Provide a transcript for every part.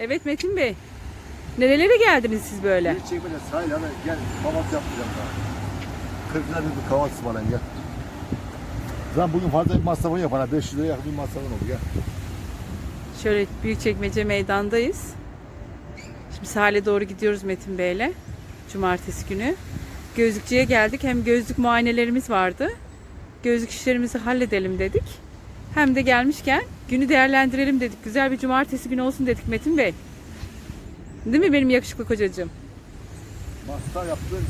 Evet Metin Bey. Nerelere geldiniz siz böyle? Bir çekmece sahil hadi gel kahvaltı yapacağım daha. 40 lira bir kahvaltı ısmarlayın gel. Zaten bugün fazla bir masrafın yok bana 500 liraya yakın bir masrafın oldu gel. Şöyle Büyükçekmece meydandayız. Şimdi sahile doğru gidiyoruz Metin Bey'le. Cumartesi günü. Gözlükçüye geldik. Hem gözlük muayenelerimiz vardı. Gözlük işlerimizi halledelim dedik. Hem de gelmişken günü değerlendirelim dedik. Güzel bir cumartesi günü olsun dedik Metin Bey. Değil mi benim yakışıklı kocacığım? Masraf yaptığın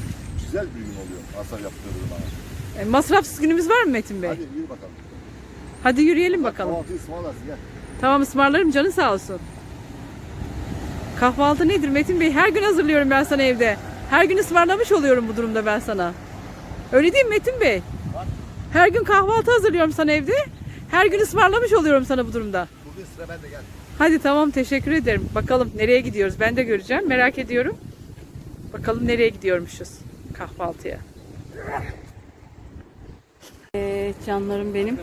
güzel bir gün oluyor. Masraf yaptığın bana. E, masrafsız günümüz var mı Metin Bey? Hadi yürü bakalım. Hadi yürüyelim bakalım. Kahvaltıyı ısmarlarsın gel. Tamam ısmarlarım canın sağ olsun. Kahvaltı nedir Metin Bey? Her gün hazırlıyorum ben sana evde. Her gün ısmarlamış oluyorum bu durumda ben sana. Öyle değil mi Metin Bey? Her gün kahvaltı hazırlıyorum sana evde. Her gün ısmarlamış oluyorum sana bu durumda. Bugün sıra bende gel. Hadi tamam teşekkür ederim. Bakalım nereye gidiyoruz ben de göreceğim. Merak ediyorum. Bakalım nereye gidiyormuşuz kahvaltıya. Evet canlarım benim.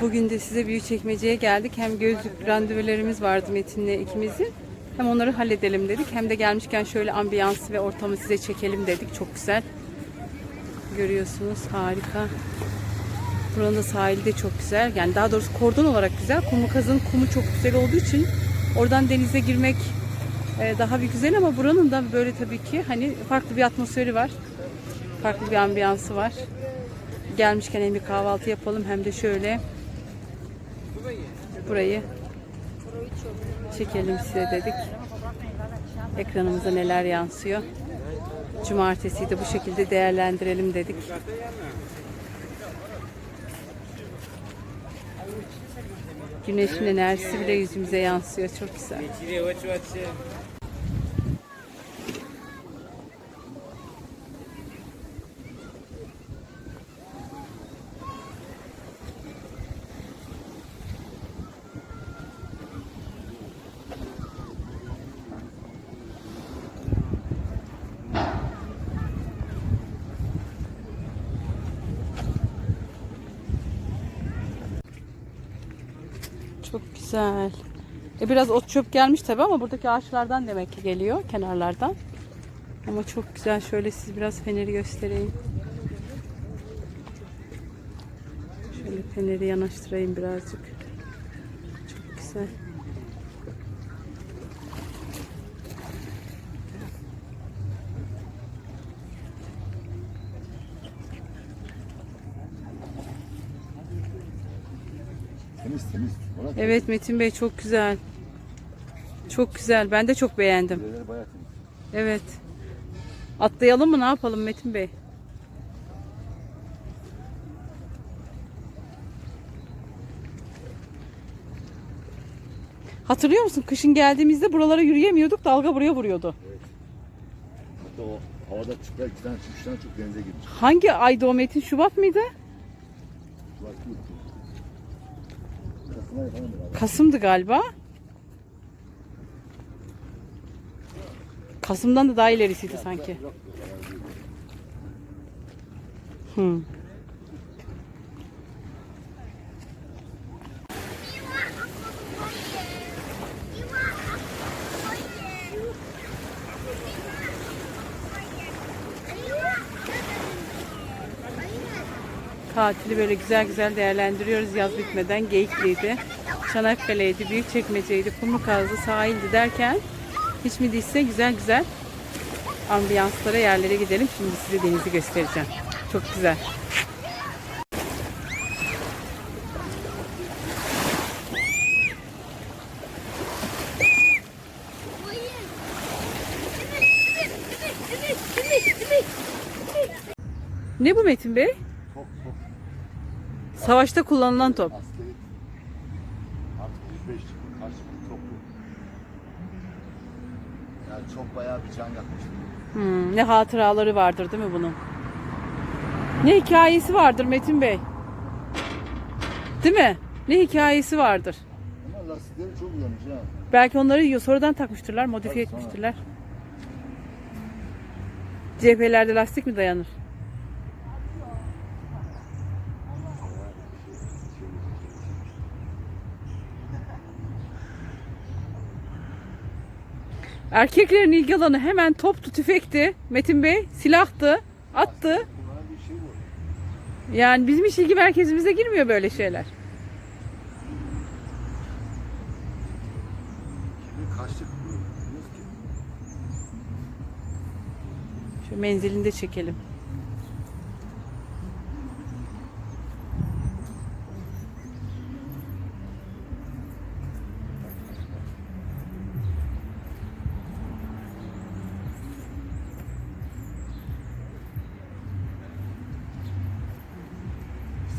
Bugün de size Büyükçekmece'ye geldik. Hem gözlük randevularımız vardı Metin'le ikimizin. Hem onları halledelim dedik. Hem de gelmişken şöyle ambiyansı ve ortamı size çekelim dedik. Çok güzel. Görüyorsunuz harika. Buranın da sahili de çok güzel. Yani daha doğrusu kordon olarak güzel. Kumlukazın kumu çok güzel olduğu için oradan denize girmek e, daha bir güzel ama buranın da böyle tabii ki hani farklı bir atmosferi var. Farklı bir ambiyansı var. Gelmişken hem bir kahvaltı yapalım hem de şöyle burayı çekelim size dedik. Ekranımıza neler yansıyor. Cumartesiyi de bu şekilde değerlendirelim dedik. Güneşin enerjisi bile yüzümüze yansıyor. Çok güzel. Çok güzel. E biraz ot çöp gelmiş tabi ama buradaki ağaçlardan demek ki geliyor kenarlardan. Ama çok güzel. Şöyle siz biraz feneri göstereyim. Şöyle feneri yanaştırayım birazcık. Çok güzel. Temiz temiz. Orası Evet Metin Bey çok güzel. Çok güzel. Ben de çok beğendim. Yerleri bayağı temiz. Evet. Atlayalım mı ne yapalım Metin Bey? Hatırlıyor musun? Kışın geldiğimizde buralara yürüyemiyorduk. Dalga buraya vuruyordu. Hatta o havada çıklar iki tane üç tane çok denize girmiş. Hangi ayda o Metin? Şubat mıydı? Var ki yok. Kasım ayı falan da var. Kasım'dı galiba. Kasım'dan da daha ilerisiydi sanki. Hmm. Tatili böyle güzel güzel değerlendiriyoruz yaz bitmeden. Geyikli'ydi, Çanakkale'ydi, Büyükçekmece'ydi, Kumlukazlı, sahildi derken hiç mi değilse güzel güzel ambiyanslara yerlere gidelim. Şimdi size denizi göstereceğim. Çok güzel. Ne bu Metin Bey? Savaşta kullanılan top. Askeri. Artık 105 kaç top bu. Yani çok bayağı bir can yakmış. Hmm, ne hatıraları vardır değil mi bunun? Ne hikayesi vardır Metin Bey? Değil mi? Ne hikayesi vardır? Ama lastikleri çok güzelmiş ha. Belki onları yiyor. Sonradan takmıştırlar, modifiye Tabii, sonra. etmiştirler. Cephelerde lastik mi dayanır? Erkeklerin ilgi alanı hemen toptu, tüfekti. Metin Bey silahtı, attı. Yani bizim hiç ilgi merkezimize girmiyor böyle şeyler. Şu menzilinde çekelim.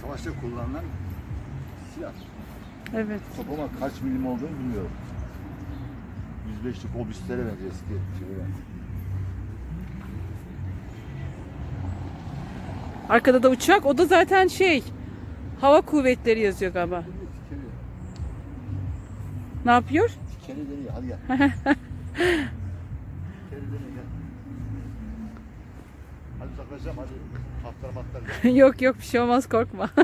Savaşta kullanılan silah. Evet. Top ama kaç milim olduğunu bilmiyorum. 105'lik obüslere benziyor eski şeyler. Arkada da uçak. O da zaten şey hava kuvvetleri yazıyor galiba. Ne yapıyor? Tikeli deniyor. Hadi gel. Tikeli deniyor gel. Hadi uzaklaşacağım hadi. Patlar matlar. yok yok bir şey olmaz korkma.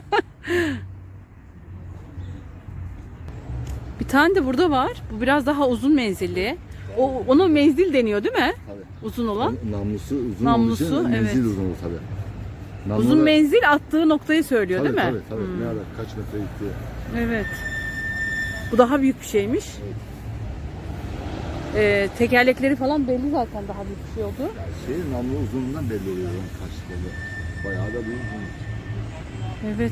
bir tane de burada var. Bu biraz daha uzun menzilli. O ona menzil deniyor değil mi? Tabii. Uzun olan. Namlusu uzun Namlusu, olduğu için menzil evet. uzun olur tabii. Namlu Uzun da- menzil attığı noktayı söylüyor tabii, değil mi? Tabii tabii. Hmm. Ne kadar kaç metre gitti. Evet. Bu daha büyük bir şeymiş. Evet. Ee, tekerlekleri falan belli zaten daha büyük bir şey oldu. Yani şey namlu uzunluğundan belli oluyor yani kaç böyle. Bayağı da büyük. Evet.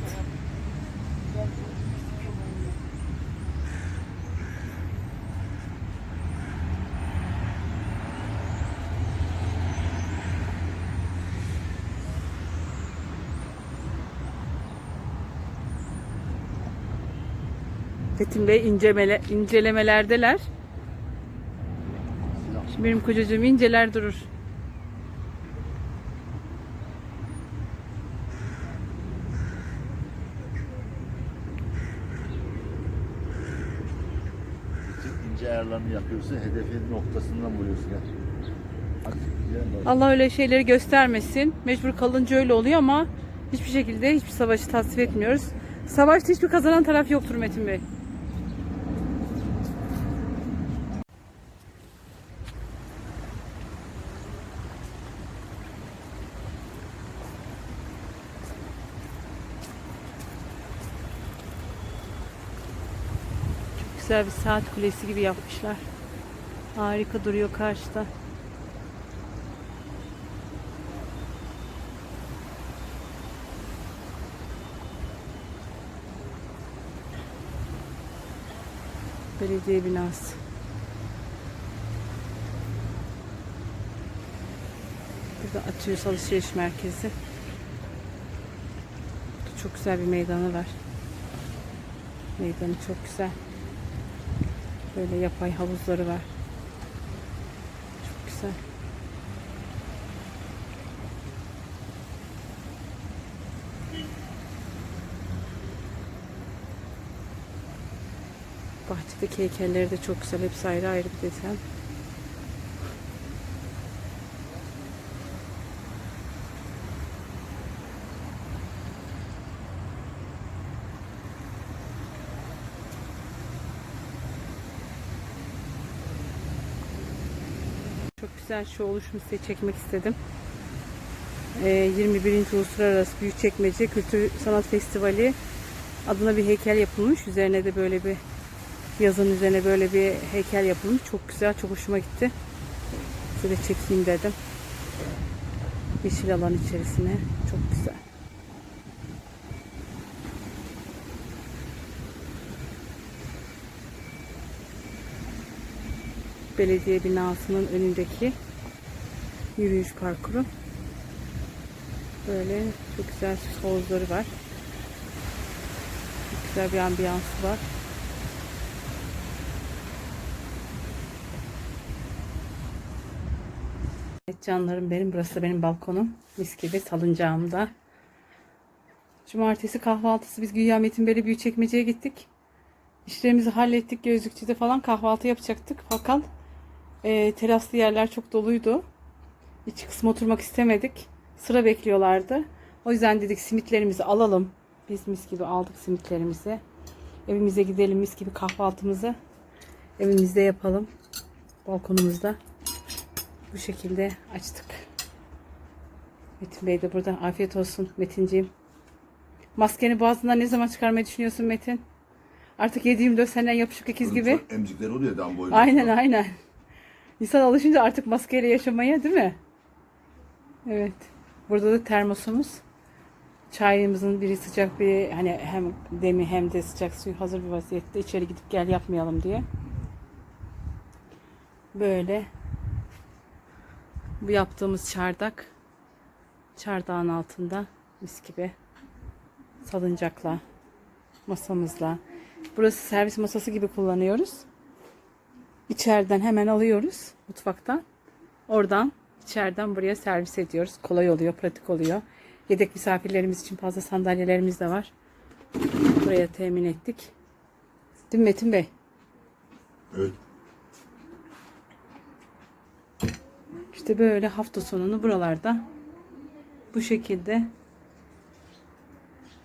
Fetin Bey incemele, incelemelerdeler. Şimdi benim kocacığım inceler durur. İnce ayarlarını yapıyorsun. Hedefin noktasından vuruyorsun. Allah öyle şeyleri göstermesin. Mecbur kalınca öyle oluyor ama hiçbir şekilde hiçbir savaşı tasvip etmiyoruz. Savaşta hiçbir kazanan taraf yoktur Metin Bey. Güzel bir saat kulesi gibi yapmışlar. Harika duruyor karşıda. Belediye binası. Burada Atıyoruz Alışveriş Merkezi. Çok güzel bir meydanı var. Meydanı çok güzel. Böyle yapay havuzları var. Çok güzel. Bahçedeki heykelleri de çok güzel. Hepsi ayrı ayrı bir desen. Çok güzel şu oluşumu size çekmek istedim. Ee, 21. Uluslararası Büyükçekmece Kültür Sanat Festivali adına bir heykel yapılmış. Üzerine de böyle bir yazın üzerine böyle bir heykel yapılmış. Çok güzel, çok hoşuma gitti. Size de çekeyim dedim. Yeşil alan içerisine. Çok güzel. Belediye binasının önündeki yürüyüş parkuru. Böyle çok güzel havuzları var. Çok güzel bir ambiyansı var. Evet canlarım benim. Burası da benim balkonum. Mis gibi salıncağımda. Cumartesi kahvaltısı biz güya Metin Bey'le Büyükçekmece'ye gittik. İşlerimizi hallettik. Gözlükçüde falan kahvaltı yapacaktık. Fakat e, teraslı yerler çok doluydu. İç kısmı oturmak istemedik. Sıra bekliyorlardı. O yüzden dedik simitlerimizi alalım. Biz mis gibi aldık simitlerimizi. Evimize gidelim mis gibi kahvaltımızı evimizde yapalım. Balkonumuzda. Bu şekilde açtık. Metin Bey de burada. Afiyet olsun Metinciğim. Maskeni boğazından ne zaman çıkarmayı düşünüyorsun Metin? Artık 7-24 senden yapışık ikiz gibi. Çok Emcikler oluyor dam boylu. Aynen aynen. İnsan alışınca artık maskeyle yaşamaya değil mi? Evet. Burada da termosumuz. Çayımızın biri sıcak biri hani hem demi hem de sıcak suyu hazır bir vaziyette içeri gidip gel yapmayalım diye. Böyle bu yaptığımız çardak çardağın altında mis gibi salıncakla masamızla burası servis masası gibi kullanıyoruz. İçeriden hemen alıyoruz mutfaktan. Oradan içeriden buraya servis ediyoruz. Kolay oluyor, pratik oluyor. Yedek misafirlerimiz için fazla sandalyelerimiz de var. Buraya temin ettik. Değil mi Metin Bey? Evet. İşte böyle hafta sonunu buralarda bu şekilde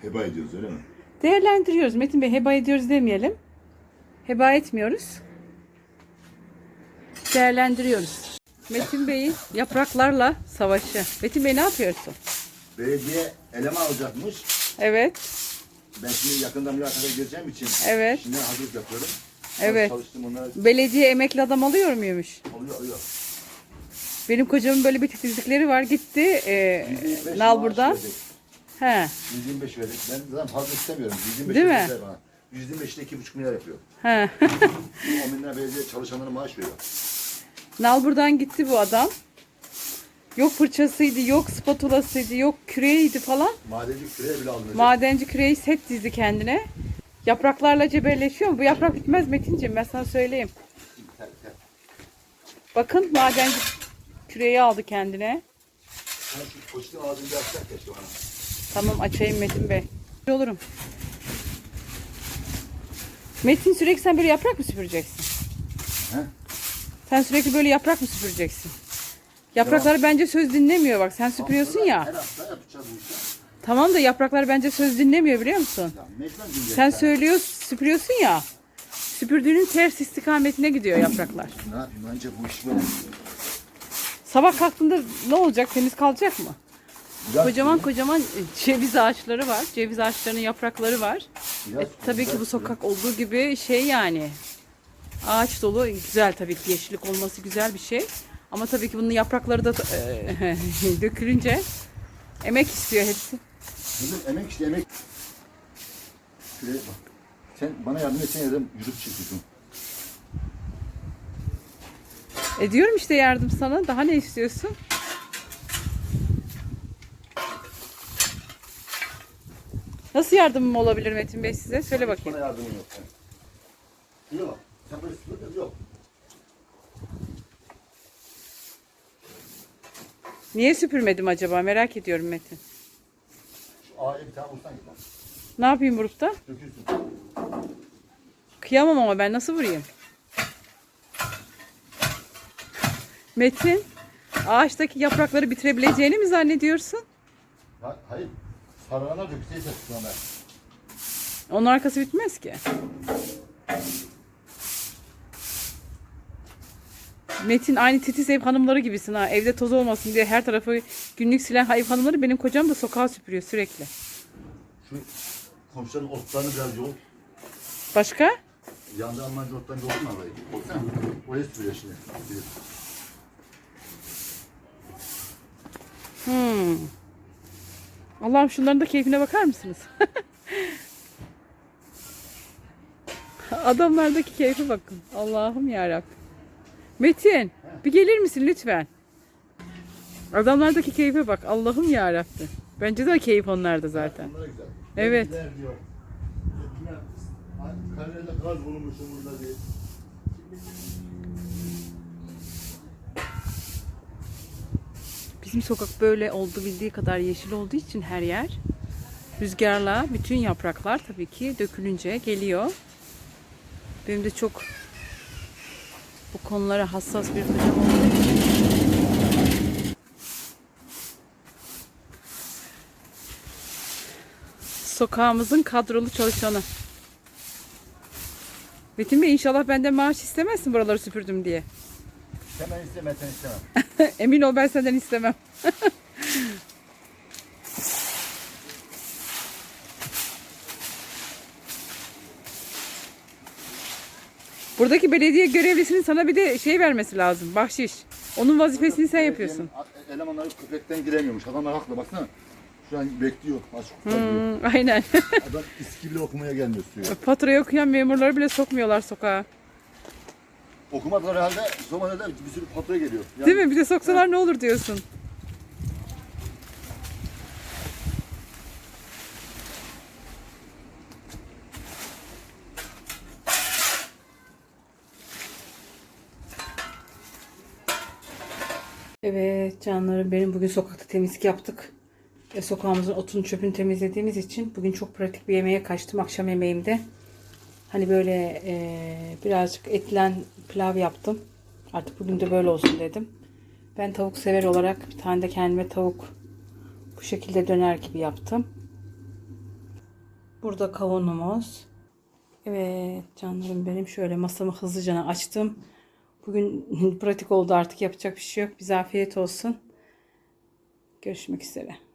Heba ediyoruz öyle mi? değerlendiriyoruz. Metin Bey heba ediyoruz demeyelim. Heba etmiyoruz. Değerlendiriyoruz. Metin Bey'in yapraklarla savaşı. Metin Bey ne yapıyorsun? Belediye eleman alacakmış. Evet. Ben şimdi yakında mülakata gireceğim için Evet. şimdi hazırlık yapıyorum. Evet. Çalıştım onlar Belediye emekli adam alıyor muymuş? oluyor oluyor. Benim kocamın böyle bir titizlikleri var. Gitti e, 125 Nalbur'dan. maaş verdik. He. 125 verdik. Ben zaten fazla istemiyorum. 125 Değil mi? verdiler bana. 125'te 2,5 milyar yapıyor. He. 10 bin lira belediye çalışanlara maaş veriyor. Nalbur'dan gitti bu adam. Yok fırçasıydı, yok spatulasıydı, yok küreğiydi falan. Madenci küreye bile alınacak. Madenci küreği set dizdi kendine. Yapraklarla cebelleşiyor mu? Bu yaprak bitmez Metin'ciğim ben sana söyleyeyim. Bakın madenci küreği aldı kendine. Sen şu poşetin ağzını bir açsak keşke bana. Tamam açayım Metin Bey. Olurum. Metin sürekli sen böyle yaprak mı süpüreceksin? He? Sen sürekli böyle yaprak mı süpüreceksin? Yapraklar bence söz dinlemiyor bak. Sen süpürüyorsun Her ya. hafta yapacağız bu işi. Tamam da yapraklar bence söz dinlemiyor biliyor musun? Ya mecburen dinleyeceğiz. Sen söylüyorsun, süpürüyorsun ya. Süpürdüğünün ters istikametine gidiyor yapraklar. Yapayım? Bence bu iş böyle. Sabah kalktığında ne olacak? Temiz kalacak mı? İlaç Kocaman kocaman ceviz ağaçları var. Ceviz ağaçlarının yaprakları var. E, tabii ki bu sokak olduğu gibi şey yani. Ağaç dolu güzel tabii ki yeşillik olması güzel bir şey. Ama tabii ki bunun yaprakları da e, dökülünce emek istiyor hepsi. Bizim emek işte emek. Şuraya bak. Sen bana yardım etsen yardım yürüp çekiyorsun. Ediyorum işte yardım sana. Daha ne istiyorsun? Nasıl yardımım olabilir Metin Bey size? Söyle bakayım. Bana yardımın yok. Şuraya bak. Böyle süpürdün yok. Niye süpürmedim acaba? Merak ediyorum Metin. Şu ağaya bir tane vursan lan. Ne yapayım grupta? Dökülsün. Kıyamam ama ben nasıl vurayım? Metin, ağaçtaki yaprakları bitirebileceğini mi zannediyorsun? Ha, hayır. Sarana dökülseyse sonra. Onun arkası bitmez ki. Metin aynı titiz ev hanımları gibisin ha. Evde toz olmasın diye her tarafı günlük silen ev hanımları benim kocam da sokağa süpürüyor sürekli. Şu komşuların otlarını biraz yol. Başka? Yanında Almanca otlarını yolun mu orayı? Oraya süpürüyor şimdi. Hmm. Allah'ım şunların da keyfine bakar mısınız? Adamlardaki keyfe bakın. Allah'ım yarabbim. Metin bir gelir misin lütfen? Adamlardaki keyfe bak. Allah'ım yarabbim. Bence de keyif onlarda zaten. Güzel. Evet. Diyor. Karnede gaz bulunmuş umurunda değil. Bizim sokak böyle oldu bildiği kadar yeşil olduğu için her yer rüzgarla bütün yapraklar tabii ki dökülünce geliyor. Benim de çok bu konulara hassas bir kocam olduğu için sokağımızın kadrolu çalışanı. Metin Bey inşallah benden maaş istemezsin buraları süpürdüm diye. Senden istemem, sen istemem. Emin ol ben senden istemem. Buradaki belediye görevlisinin sana bir de şey vermesi lazım. Bahşiş. Onun vazifesini sen yapıyorsun. Elemanlar köpekten giremiyormuş. Adamlar haklı baksana. Şu an bekliyor. Açık. Hmm, aynen. Adam iski bile okumaya gelmiyor suya. Faturayı okuyan memurları bile sokmuyorlar sokağa. Okumadılar halde Somali'de bir sürü fatura geliyor. Yani Değil mi? Bir de soksalar ne olur diyorsun. Evet canlarım benim bugün sokakta temizlik yaptık. E, sokağımızın otunu çöpünü temizlediğimiz için bugün çok pratik bir yemeğe kaçtım akşam yemeğimde. Hani böyle e, birazcık etlen pilav yaptım. Artık bugün de böyle olsun dedim. Ben tavuk sever olarak bir tane de kendime tavuk bu şekilde döner gibi yaptım. Burada kavunumuz. Evet canlarım benim şöyle masamı hızlıca açtım. Bugün pratik oldu artık yapacak bir şey yok. Bize afiyet olsun. Görüşmek üzere.